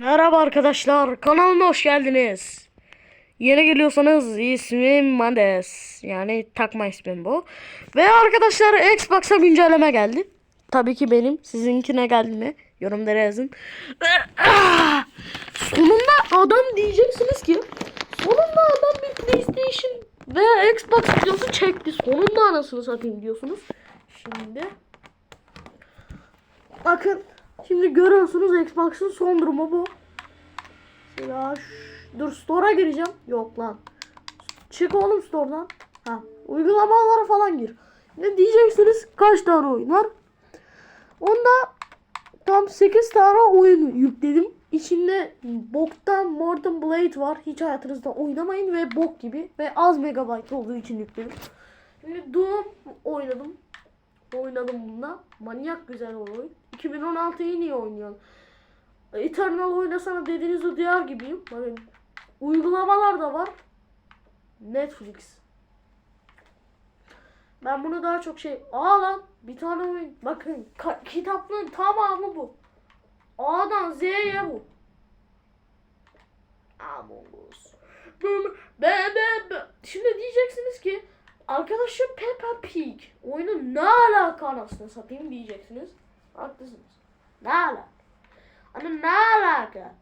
Merhaba arkadaşlar, kanalıma hoş geldiniz. Yeni geliyorsanız ismim Mandes. Yani takma ismim bu. Ve arkadaşlar Xbox'a güncelleme geldi. Tabii ki benim. Sizinkine geldi mi? Yorumlara yazın. Sonunda adam diyeceksiniz ki sonunda adam bir PlayStation ve Xbox videosu çekti. Sonunda anasını satayım diyorsunuz. Şimdi Bakın şimdi görüyorsunuz Xbox'ın son durumu bu. Ya dur store'a gireceğim. Yok lan. Çık oğlum store'dan. Ha, uygulamalara falan gir. Ne diyeceksiniz? Kaç tane oyun var? Onda tam 8 tane oyun yükledim. İçinde boktan Mortal Blade var. Hiç hayatınızda oynamayın ve bok gibi ve az megabayt olduğu için yükledim. Şimdi Doom oynadım. Oynadım bunda. Manyak güzel oyun. 2016'yı niye oynuyorum? Eternal oynasana dediğinizi duyar gibiyim. Bakın uygulamalar da var. Netflix. Ben bunu daha çok şey... Aa lan bir tane oyun. Bakın kitaplığın tamamı bu. A'dan Z'ye bu. Among Us. Be, be, be. Şimdi diyeceksiniz ki Arkadaşım Peppa Pig. Oyunun ne alaka anasını satayım diyeceksiniz. Haklısınız. Ne alaka? Ama ne alaka?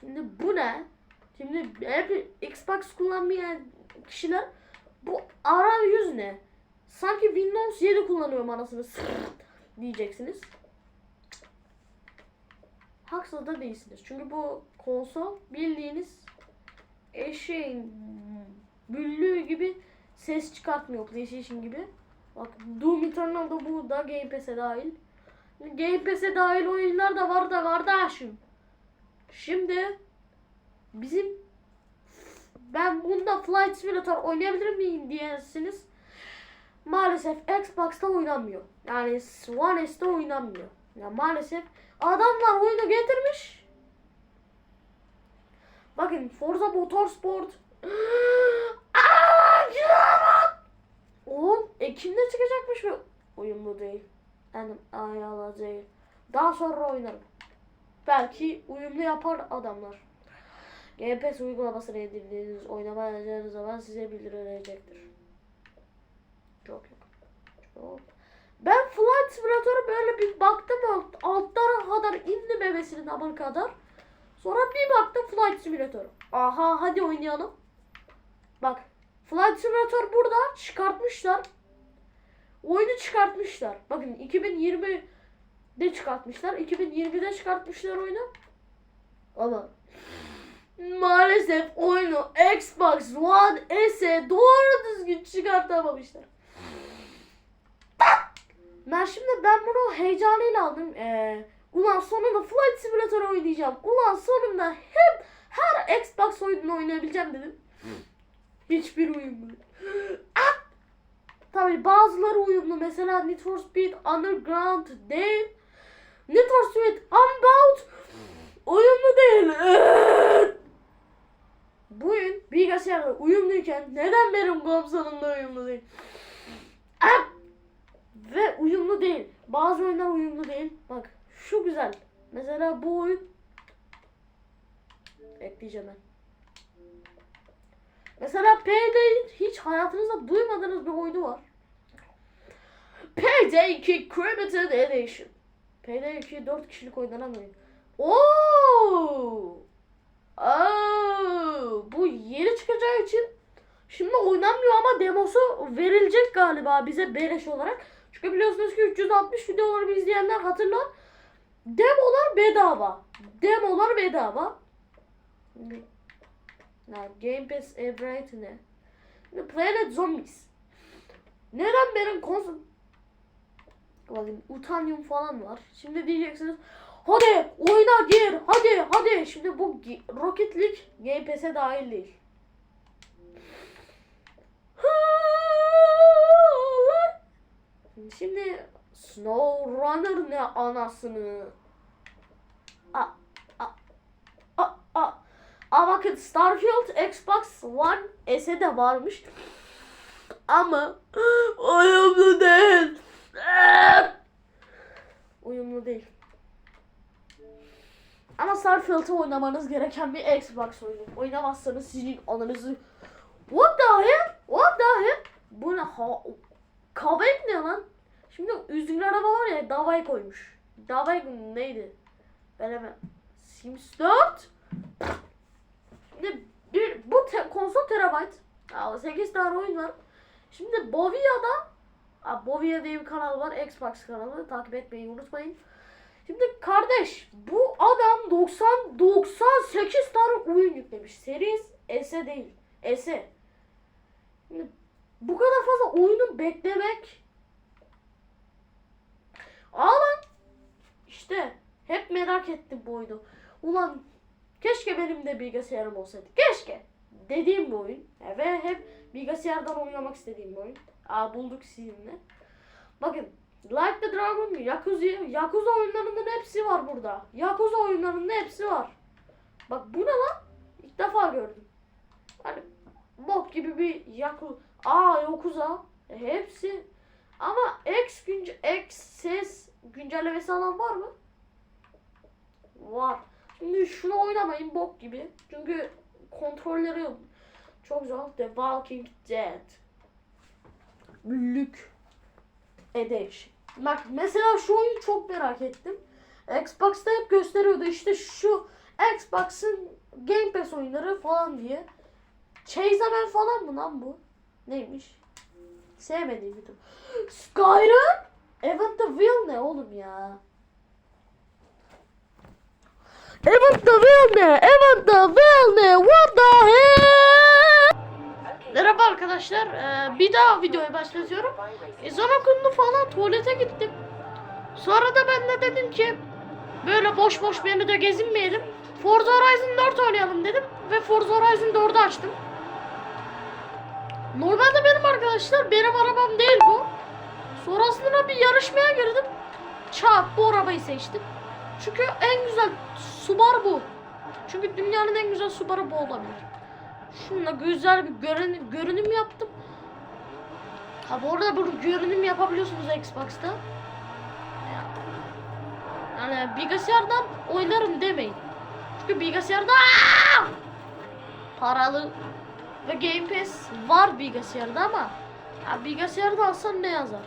Şimdi bu ne? Şimdi hep Xbox kullanmayan kişiler bu arayüz ne? Sanki Windows 7 kullanıyorum anasını diyeceksiniz. Haksız da değilsiniz. Çünkü bu konsol bildiğiniz eşeğin büllüğü gibi ses çıkartmıyor PlayStation gibi. Bak Doom Eternal'da bu da Game Pass'e dahil. Game Pass'e dahil oyunlar da var da kardeşim. Şimdi bizim ben bunda Flight Simulator oynayabilir miyim diyesiniz. Maalesef Xbox'ta oynanmıyor. Yani One S'te oynanmıyor. Ya maalesef adamlar oyunu getirmiş. Bakın Forza Motorsport Aa! Oğlum Ekim'de çıkacakmış ve uyumlu değil. Yani değil. Daha sonra oynarım. Belki uyumlu yapar adamlar. Game Pass uygulamasını indirdiğiniz oynamayacağınız zaman size bildirilecektir. Çok yok. Çok. Ben Flight Simulator'a böyle bir baktım alt, altlara kadar indi bebesinin amına kadar. Sonra bir baktım Flight Simulator. Aha hadi oynayalım. Bak Flight Simulator burada çıkartmışlar. Oyunu çıkartmışlar. Bakın 2020'de çıkartmışlar. 2020'de çıkartmışlar oyunu. Ama maalesef oyunu Xbox One S'e doğru düzgün çıkartamamışlar. Ben şimdi ben bunu heyecanıyla aldım. Ee, ulan sonunda Flight Simulator oynayacağım. Ulan sonunda hep her Xbox oyununu oynayabileceğim dedim. Hiçbir uyumlu. Ah! Tabii bazıları uyumlu. Mesela Need for Speed Underground değil. Need for Speed Unbound uyumlu değil. Evet. Bu oyun bilgisayarda uyumluyken neden benim konsolumda uyumlu değil? Ah! Ve uyumlu değil. Bazı oyunlar uyumlu değil. Bak şu güzel. Mesela bu oyun ekleyeceğim ben. Mesela Payday'in hiç hayatınızda duymadığınız bir oyunu var. Payday 2 Cremated Edition. Payday 2 4 kişilik oynanan oyun. Oo! Bu yeni çıkacağı için şimdi oynanmıyor ama demosu verilecek galiba bize beleş olarak. Çünkü biliyorsunuz ki 360 videolarımı izleyenler hatırlar. Demolar bedava. Demolar bedava. Ya Game Pass Everett ne? Şimdi Planet Zombies. Neden benim konsol... Bakın Utanium falan var. Şimdi diyeceksiniz hadi oyuna gir hadi hadi. Şimdi bu Rocket League Game Pass'e dahil değil. Şimdi Snow Runner ne anasını. A, a, a, a. Aa bakın Starfield Xbox One S'e de varmış. Ama uyumlu değil. Uyumlu değil. Ama Starfield'ı oynamanız gereken bir Xbox oyunu. Oynamazsanız sizin ananızı... What the hell? What the hell? Bu ne? Ha... Kavek ne lan? Şimdi üzgün araba var ya davayı koymuş. Davay neydi? Ben hemen... Sims 4? Bir, bu te, konsol terabayt. Ya 8 tane oyun var. Şimdi Bovia'da Aa, Bovia diye bir kanal var. Xbox kanalı. Takip etmeyi unutmayın. Şimdi kardeş bu adam 90 98 tane oyun yüklemiş. Series S değil. S. Şimdi bu kadar fazla oyunu beklemek Ağlan. İşte hep merak ettim bu oyunu. Ulan keşke benim de bilgisayarım olsaydı. Keşke. Dediğim bir oyun. Ve hep bilgisayardan oynamak istediğim bir oyun. Aa bulduk sizinle. Bakın Like the Dragon, Yakuza, Yakuza oyunlarının hepsi var burada. Yakuza oyunlarının hepsi var. Bak bu ne lan? İlk defa gördüm. Hani bok gibi bir Yakuza. Aa Yakuza. E, hepsi. Ama X günce X ses güncellemesi alan var mı? Var. Şimdi şunu oynamayın bok gibi. Çünkü kontrolleri çok zor. The Walking Dead. Büllük Edition. Bak mesela şu oyunu çok merak ettim. Xbox'ta hep gösteriyordu işte şu Xbox'ın Game Pass oyunları falan diye. Chase'men falan mı lan bu? Neymiş? Sevmediğim bir. Skyrim? Event the Will ne oğlum ya? Event the Will ne? Event the Will ne? What the hell? Merhaba arkadaşlar. Ee, bir daha videoyu başlatıyorum. Ezan okundu falan tuvalete gittim. Sonra da ben de dedim ki böyle boş boş beni de gezinmeyelim. Forza Horizon 4 oynayalım dedim ve Forza Horizon 4'ü açtım. Normalde benim arkadaşlar benim arabam değil bu. Sonrasında bir yarışmaya girdim. Çat bu arabayı seçtim. Çünkü en güzel Subaru bu. Çünkü dünyanın en güzel Subaru bu olabilir. Şununla güzel bir görün görünüm yaptım. Ha bu arada bu görünüm yapabiliyorsunuz Xbox'ta. Yani bilgisayardan oynarım demeyin. Çünkü bilgisayarda Aa! paralı ve Game Pass var bilgisayarda ama ya bilgisayarda alsan ne yazar?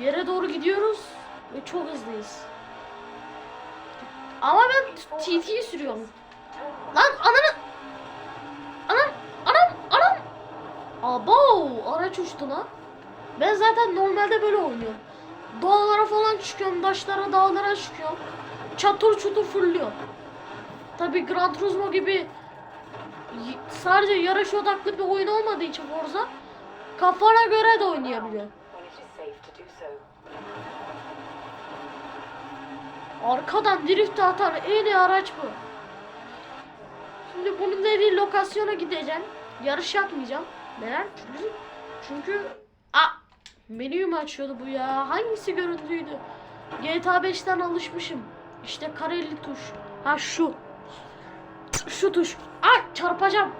Yere doğru gidiyoruz ve çok hızlıyız. Ama ben TT'yi sürüyorum. Lan ananı Anam anam anam Abo araç uçtu lan. Ben zaten normalde böyle oynuyorum. Dağlara falan çıkıyorum, taşlara, dağlara çıkıyorum. Çatır çutur fırlıyor. Tabi Gran Turismo gibi sadece yarış odaklı bir oyun olmadığı için Forza kafana göre de oynayabiliyor. Arkadan drift atan en iyi araç bu. Şimdi bunun dediği lokasyona gideceğim. Yarış yapmayacağım. Neden? Çünkü çünkü a menüyü mü açıyordu bu ya? Hangisi görüntüydü? GTA 5'ten alışmışım. İşte kareli tuş. Ha şu. Şu tuş. Ay çarpacağım.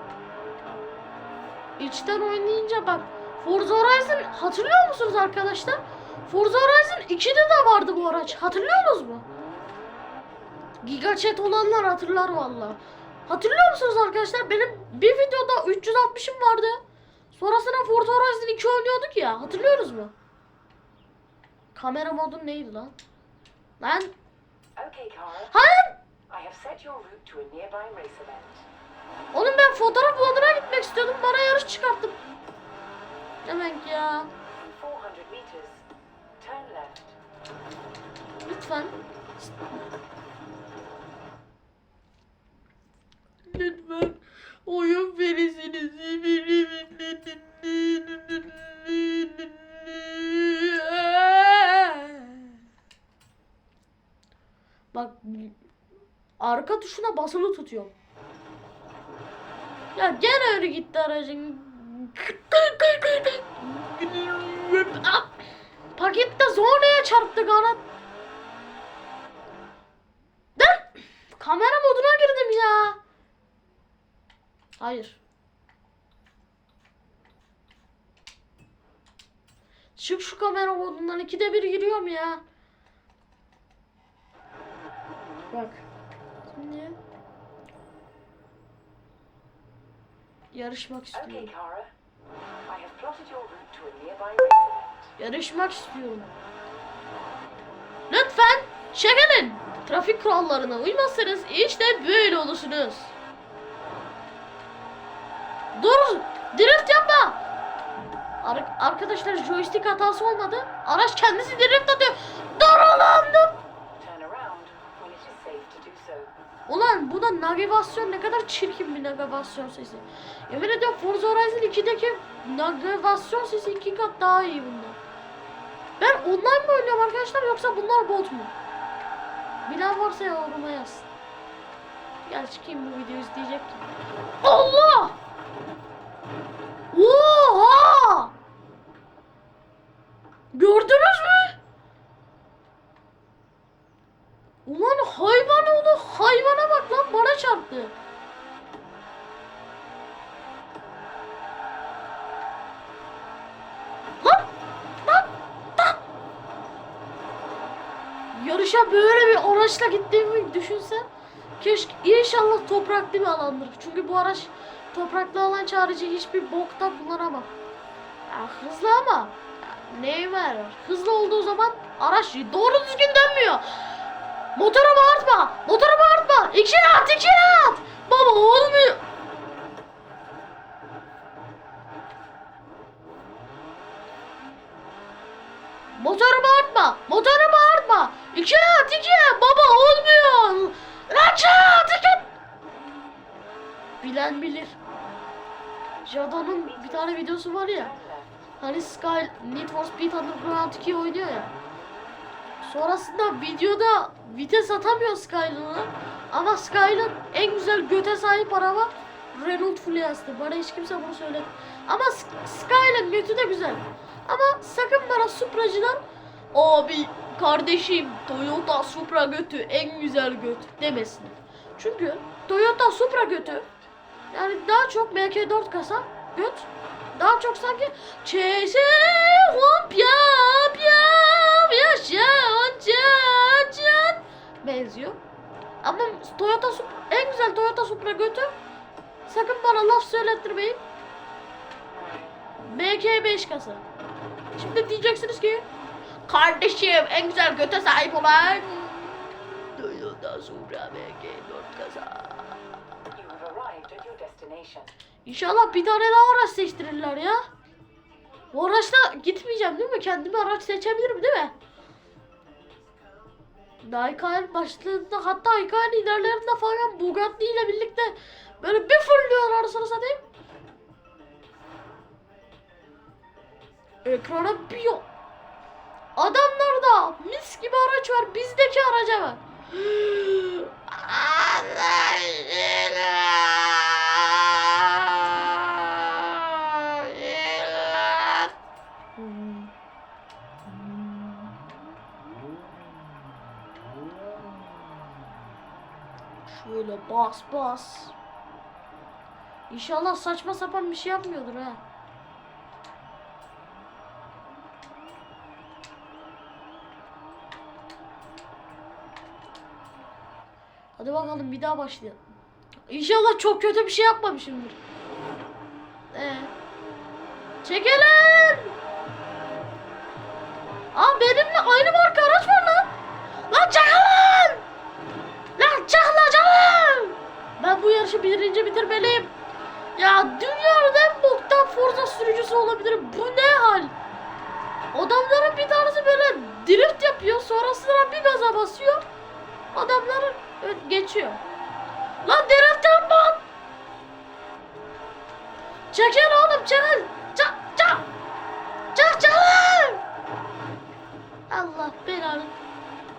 İçten oynayınca bak. Forza Horizon hatırlıyor musunuz arkadaşlar? Forza Horizon 2'de de vardı bu araç. Hatırlıyorsunuz mu? Giga olanlar hatırlar valla. Hatırlıyor musunuz arkadaşlar? Benim bir videoda 360'ım vardı. Sonrasında Forza Horizon 2 oynuyorduk ya. Hatırlıyoruz mu? Kamera modun neydi lan? Lan hayır. Oğlum ben fotoğraf moduna gitmek istiyordum. Bana yarış çıkarttım. Demek ya. In 400 meters, turn left. Lütfen. Lütfen oyun verisiniz. Bak arka tuşuna basılı tutuyorum. Ya gene öyle gitti aracın. Pakette zonaya çarptı kanat. Ben kamera moduna girdim ya. Hayır. Çık şu kamera modundan ikide bir giriyorum ya. Bak. Şimdi yarışmak istiyorum. Yarışmak istiyorum. Lütfen çekilin. Trafik kurallarına uymazsanız işte böyle olursunuz. Dur! Drift yapma! Ar- arkadaşlar joystick hatası olmadı. Araç kendisi drift atıyor. Dur ulan bu da navigasyon ne kadar çirkin bir navigasyon sesi. Yemin ediyorum Forza Horizon 2'deki navigasyon sesi iki kat daha iyi bundan. Ben online mi oynuyorum arkadaşlar yoksa bunlar bot mu? Bilen varsa yoruma yazsın. Gerçi kim bu videoyu izleyecek? Allah! Oha! Gördünüz mü? Ulan hayvan oğlu hayvana bak lan bana çarptı. Lan! Lan! Lan! Yarışa böyle bir araçla gittiğimi düşünsen keşke inşallah topraklı bir alandır. Çünkü bu araç topraklı alan çağrıcı hiçbir bokta kullanamam. Ya hızlı ama ya neyi var? Hızlı olduğu zaman araç doğru düzgün dönmüyor. Motoru bağırtma! Motoru bağırtma! İki at! iki at! Baba olmuyor. Motoru bağırtma! Motoru bağırtma! İki at! iki! Baba olmuyor! Lan çat! Bilen bilir. Jada'nın bir tane videosu var ya. Hani Sky Need for Speed Underground 2 oynuyor ya. Sonrasında videoda vites atamıyor Skyline'a. Ama Skyline en güzel göte sahip araba Renault Fluence'di. Bana hiç kimse bunu söyledi. Ama Skyline götü de güzel. Ama sakın bana Supra'cılar abi kardeşim Toyota Supra götü en güzel göt demesin. Çünkü Toyota Supra götü yani daha çok MK4 kasa göt daha çok sanki Çeşe pya pya yaşan can can benziyor. Ama Toyota Supra, en güzel Toyota Supra götü sakın bana laf söylettirmeyin. MK5 kasa. Şimdi diyeceksiniz ki kardeşim en güzel göte sahip olan Toyota Supra MK4 İnşallah bir tane daha araç seçtirirler ya. Bu araçla gitmeyeceğim değil mi? Kendime araç seçebilirim değil mi? Daha hikayenin başlarında hatta hikayenin ilerlerinde falan Bugatti ile birlikte böyle bir fırlıyor arasını satayım. Ekrana bir yok. Adamlarda mis gibi araç var. Bizdeki araca bak. bas bas. İnşallah saçma sapan bir şey yapmıyordur ha. Hadi bakalım bir daha başlayalım. İnşallah çok kötü bir şey yapmamışımdır. Ee, çekelim. Aa benimle aynı marka araç var lan. Lan çakılın. Yarışı birinci bitirmeliyim. Ya dünyanın en boktan Forza sürücüsü olabilirim. Bu ne hal? Adamların bir tanesi böyle drift yapıyor. Sonrasında bir gaza basıyor. Adamların geçiyor. Lan drift yapma. Çekil oğlum çekil. Çak çak. Çak çak. Allah belanı.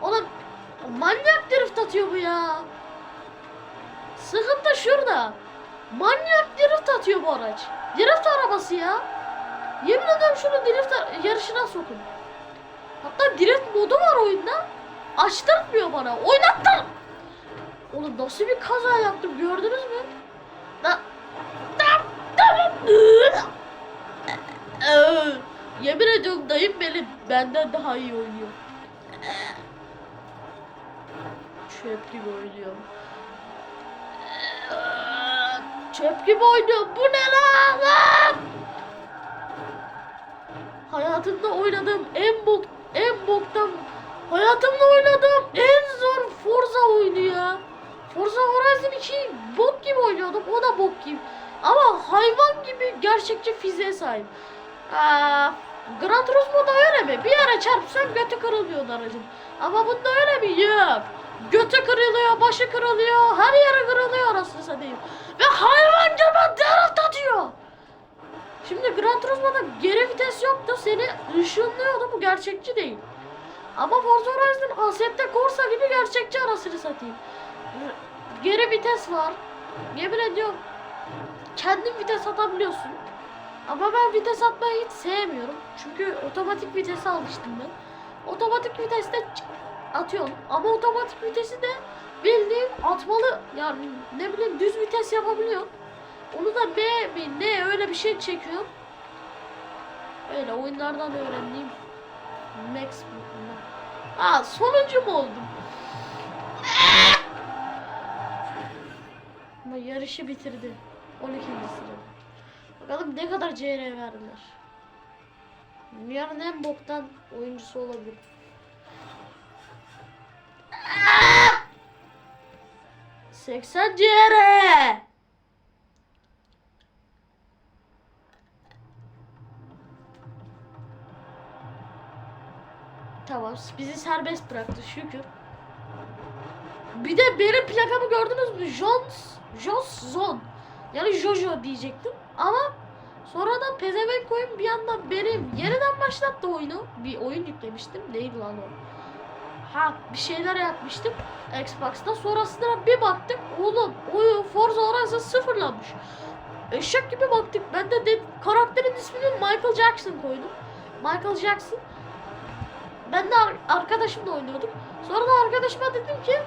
Oğlum manyak drift atıyor bu ya. Sıkıntı şurada. Manyak drift atıyor bu araç. Drift arabası ya. Yemin ederim şunu drift ar- yarışına sokun. Hatta drift modu var oyunda. Açtırtmıyor bana. Oynattır. Oğlum nasıl bir kaza yaptım gördünüz mü? Da, Yemin ediyorum dayım benim benden daha iyi oynuyor. Çöp gibi oynuyorum. Çöp gibi oynuyorum. Bu ne lan? lan? Hayatımda oynadığım en bok en boktan hayatımda oynadığım en zor Forza oyunu ya. Forza Horizon 2 bok gibi oynuyordum. O da bok gibi. Ama hayvan gibi gerçekçi fiziğe sahip. Aa, Gran Turismo'da öyle mi? Bir yere çarpsan götü kırılıyor aracın. Ama bunda öyle mi? Yok. Götü kırılıyor, başı kırılıyor, her yeri kırılıyor anasını satayım. Ve hayvan gibi drift atıyor. Şimdi Gran Turismo'da geri vites yoktu. Seni ışınlıyordu. Bu gerçekçi değil. Ama Forza Horizon Assetto Corsa gibi gerçekçi anasını satayım. Geri vites var. Yemin ediyorum. Kendin vites atabiliyorsun. Ama ben vites atmayı hiç sevmiyorum. Çünkü otomatik vitese almıştım ben. Otomatik viteste atıyorum. Ama otomatik vitesi de bildiğin atmalı yani ne bileyim düz vites yapabiliyor. Onu da B mi ne öyle bir şey çekiyor. Öyle oyunlardan öğrendiğim Max Aa sonuncu mu oldum? Ama yarışı bitirdi. 12. sıra. Bakalım ne kadar CR verdiler. Dünyanın en boktan oyuncusu olabilir. Aa! 80 CR. Tamam bizi serbest bıraktı şükür. Bir de benim plakamı gördünüz mü? Jones, Jos Zon. Yani Jojo diyecektim. Ama sonradan pezevenk koyun bir anda benim yeniden başlattı oyunu. Bir oyun yüklemiştim. Neydi lan o? Ha bir şeyler yapmıştım Xbox'ta. Sonrasında bir baktık. Oğlum oyun Forza Horizon sıfırlanmış. Eşek gibi baktık. Ben de, de karakterin ismini Michael Jackson koydum. Michael Jackson. Ben de ar- arkadaşımla oynuyordum. Sonra da arkadaşıma dedim ki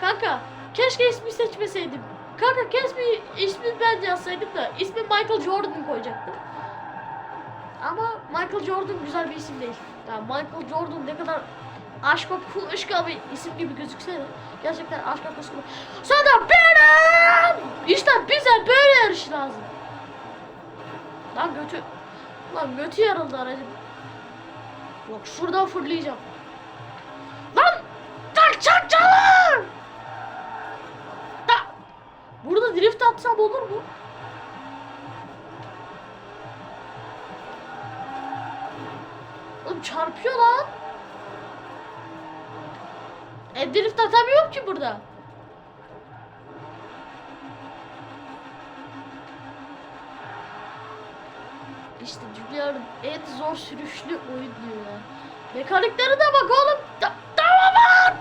kanka keşke ismi seçmeseydim. Kanka keşke ismi ben yazsaydım da ismi Michael Jordan koyacaktım. Ama Michael Jordan güzel bir isim değil. Yani Michael Jordan ne kadar aşk kuşka bir isim gibi gözükse de gerçekten aşk kuşka. Sana benim! İşte bize böyle yarış lazım. Lan götü. Lan götü yarıldı aracın. Bak şuradan fırlayacağım. Lan! Tak çak çalın! Da! Burada drift atsam olur mu? Oğlum çarpıyor lan. E drift atamıyorum ki burada. İşte dünyanın en zor sürüşlü oyun diyorlar. Mekaniklere de bak oğlum. Ta tamam.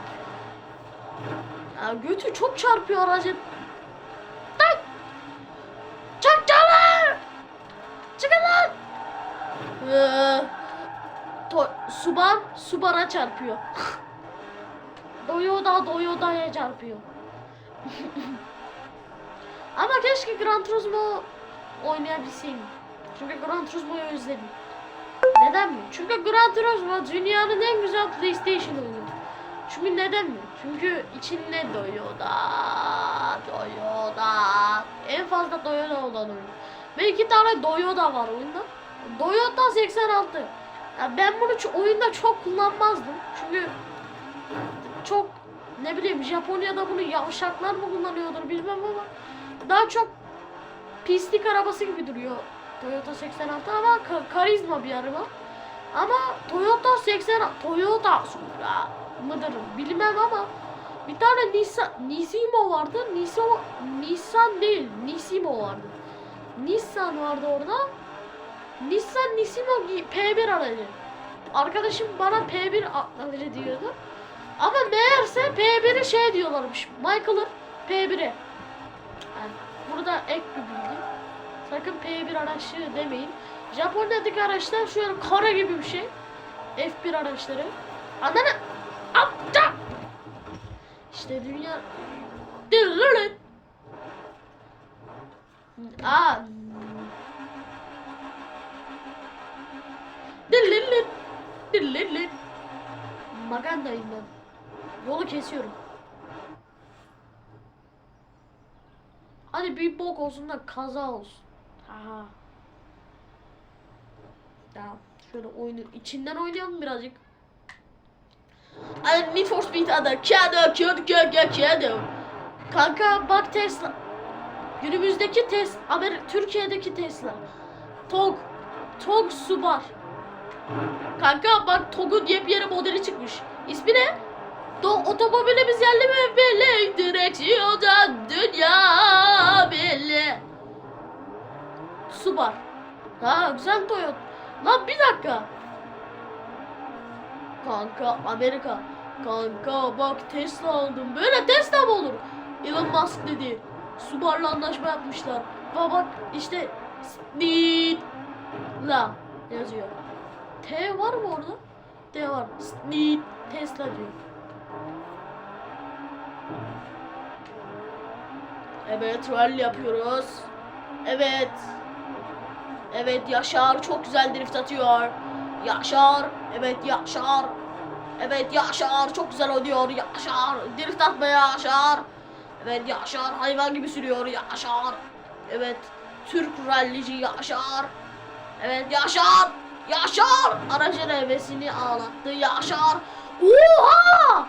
Ya götü çok çarpıyor aracın. Tak. Çak çalar. Çıkın lan. Ee, Suban Suban'a çarpıyor. Doyoda Doyoda'ya çarpıyor. Ama keşke Gran Turismo oynayabilseydim. Çünkü Gran Turismo'yu özledim. Neden mi? Çünkü Gran Turismo dünyanın en güzel PlayStation oyunu. Çünkü neden mi? Çünkü içinde Toyota, Toyota, en fazla Toyota olan oyun. Ve iki tane Toyota var oyunda. Toyota 86. Ya ben bunu oyunda çok kullanmazdım. Çünkü çok ne bileyim Japonya'da bunu yavşaklar mı kullanıyordur bilmem ama daha çok pislik arabası gibi duruyor Toyota 86 ama ka- karizma bir araba. Ama Toyota 80 Toyota Supra mıdır bilmem ama bir tane Nissan Nisimo vardı. Nismo Nissan değil, Nisimo vardı. Nissan vardı orada. Nissan Nisimo gi- P1 aracı. Arkadaşım bana P1 aracı diyordu. Ama meğerse P1'i şey diyorlarmış. Michael'ın P1'i. Yani burada ek bir bilgi. Sakın P1 araçları demeyin. Japonya'daki araçlar şöyle kara gibi bir şey. F1 araçları. Ananı apta. İşte dünya. Aa. Dırırır. Dırırır. Magandayım ben. Yolu kesiyorum. Hadi bir bok olsun da kaza olsun. Aha. Ya şöyle oyunun içinden oynayalım birazcık. Hadi Need for Speed adı. Kado, kado, kado, kado. Kanka bak Tesla. Günümüzdeki Tesla, Amer Türkiye'deki Tesla. TOG. TOG Subar. Kanka bak TOG'un yepyeni modeli çıkmış. İsmi ne? Do otomobilimiz yerli mi belli direksiyonda dünya belli. Subar. Ha güzel Toyota. Lan bir dakika. Kanka Amerika. Kanka bak Tesla aldım. Böyle Tesla mı olur? Elon Musk dedi. Subaru'la anlaşma yapmışlar. Bak bak işte La yazıyor. T var mı orada? T var. Snit Tesla diyor. Evet rally yapıyoruz. Evet. Evet Yaşar çok güzel drift atıyor. Yaşar. Evet Yaşar. Evet Yaşar çok güzel oluyor. Yaşar. Drift atmaya Yaşar. Evet Yaşar hayvan gibi sürüyor Yaşar. Evet Türk rallici Yaşar. Evet Yaşar. Yaşar. Aracın hevesini ağlattı Yaşar. Oha!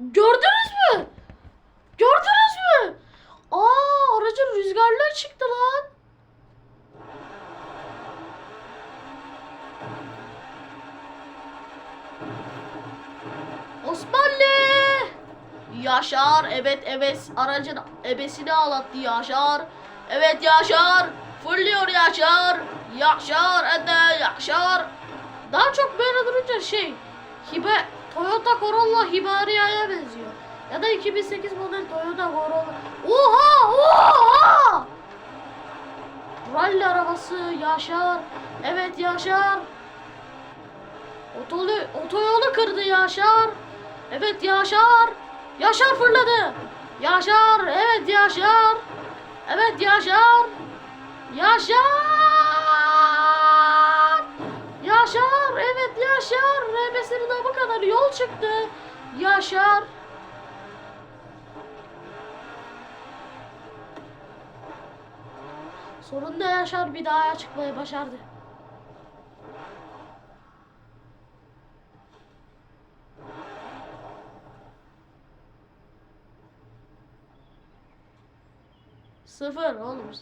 Gördünüz mü? Gördünüz mü? Aa aracın rüzgarları çıktı lan. Osmanlı! Yaşar, evet evet aracın ebesini ağlattı Yaşar. Evet Yaşar, fırlıyor Yaşar. Yaşar, ede Yaşar. Daha çok böyle durunca şey, hibe, Toyota Corolla Hibaria'ya benziyor. Ya da 2008 model Toyota Corolla. Oha, oha! Rally arabası Yaşar. Evet Yaşar. Otolu, otoyolu kırdı Yaşar. Evet Yaşar. Yaşar fırladı. Yaşar. Evet Yaşar. Evet Yaşar. Yaşar. Yaşar. Evet Yaşar. Rebesinin bu kadar yol çıktı. Yaşar. Sonunda Yaşar bir daha çıkmayı başardı. Sıfır oğlum.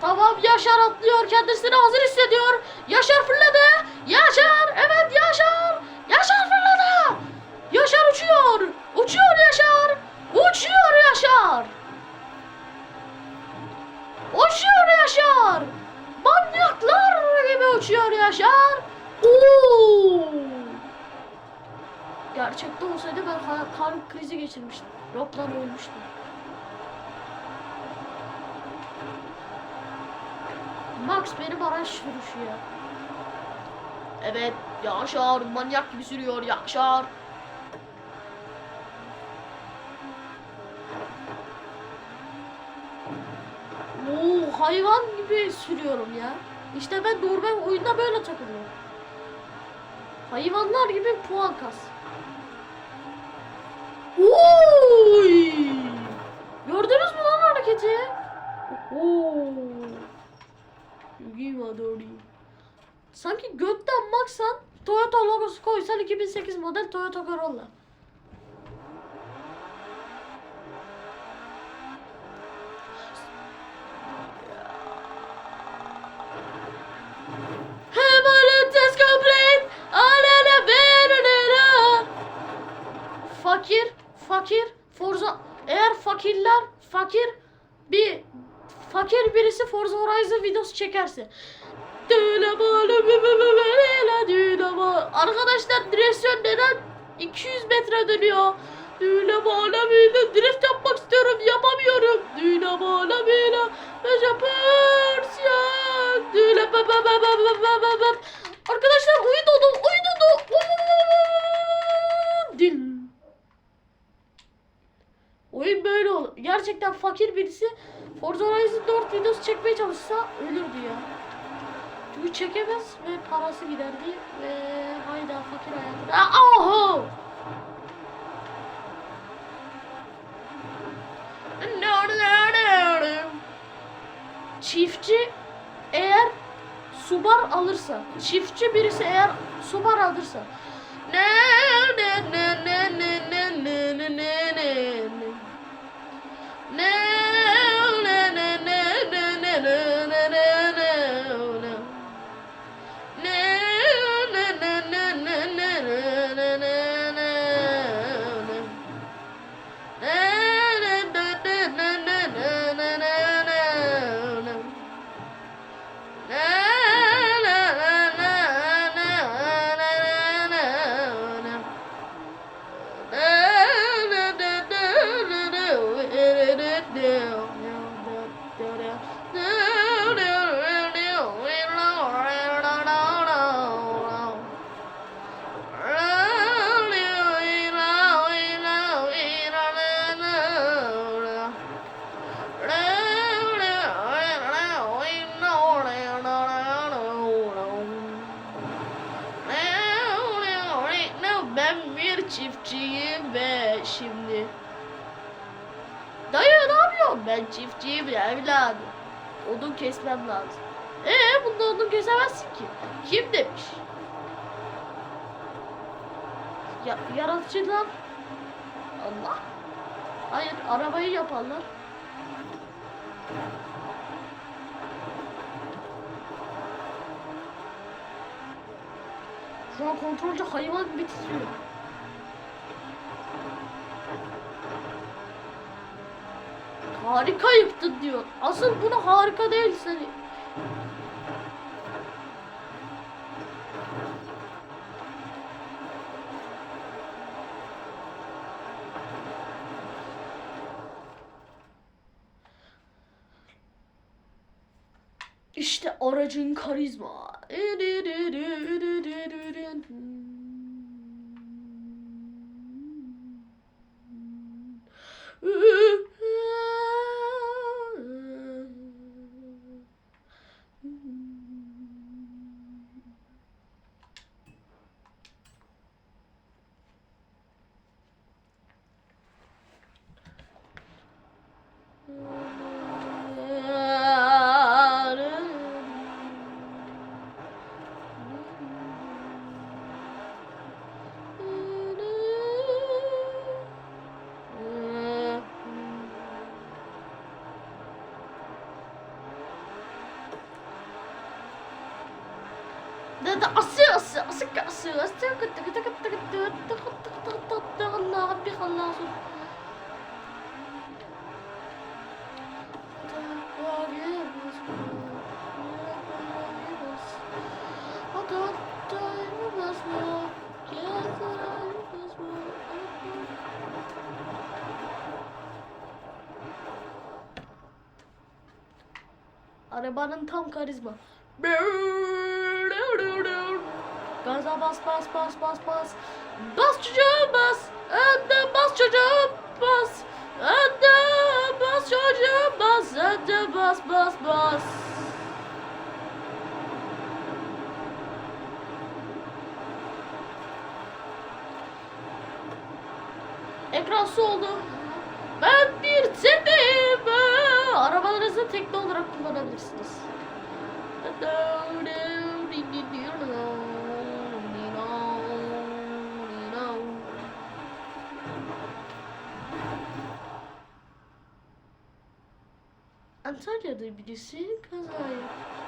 Tamam Yaşar atlıyor kendisini hazır hissediyor. Yaşar fırladı. Yaşar evet Yaşar. Yaşar fırladı. Yaşar uçuyor. Uçuyor Yaşar. Uçuyor Yaşar. Uçuyor Yaşar. Manyaklar gibi uçuyor Yaşar. Oo! Gerçekte olsaydı ben kalp krizi geçirmiştim. Yok lan. Max benim araç sürüşü ya. Evet Yaşar manyak gibi sürüyor Yaşar. Oo hayvan gibi sürüyorum ya. İşte ben normal oyunda böyle takılıyorum. Hayvanlar gibi puan kas. Oy! Gördünüz mü lan hareketi? Oo. Yugima doğru. Sanki götten baksan Toyota logosu koysan 2008 model Toyota Corolla. Fakir, fakir, Forza. Eğer fakirler, fakir bir fakir birisi Forza Horizon videosu çekerse. Arkadaşlar direksiyon neden 200 metre dönüyor? Düğüne bağla bile drift yapmak istiyorum yapamıyorum. Düğüne bağla Mece Persiyan. Düğüne ba ba ba ba ba ba ba ba. Arkadaşlar oyun oldu oyun oldu. Oyun böyle olur. Gerçekten fakir birisi Forza Horizon 4 videosu çekmeye çalışsa ölürdü ya. Videoyu çekemez ve parası giderdi ve hayda fakir hayatı. Oho! Çiftçi eğer subar alırsa, çiftçi birisi eğer subar alırsa ne ne ne ne Ben çiftçiyim ya evladım. Odun kesmem lazım. Ee bunda odun kesemezsin ki. Kim demiş? Ya, yaratıcılar. Allah. Hayır arabayı yaparlar. Şu an kontrolcü hayvan gibi. Harika yıktın diyor. Asıl bunu harika değil seni. İşte aracın karizma. ondan sonra... Arabanın tam karizma. Gaza bas bas bas bas bas. Bas çocuğum bas. Hadi bas çocuğum bas. Hadi bas çocuğum bas. Hadi bas bas bas. Ekran su. Ben bir tekneyim. Arabalarınızı tekne olarak kullanabilirsiniz. Antalya'da birisi kaza yaptı.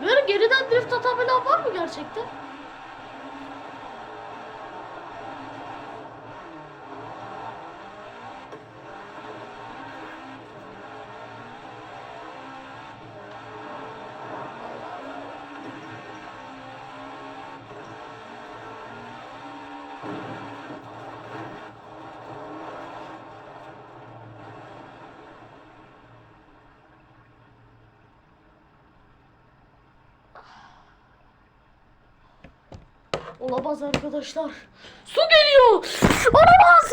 Böyle geriden drift atabilen var mı gerçekten? Olamaz arkadaşlar. Su geliyor. Olamaz.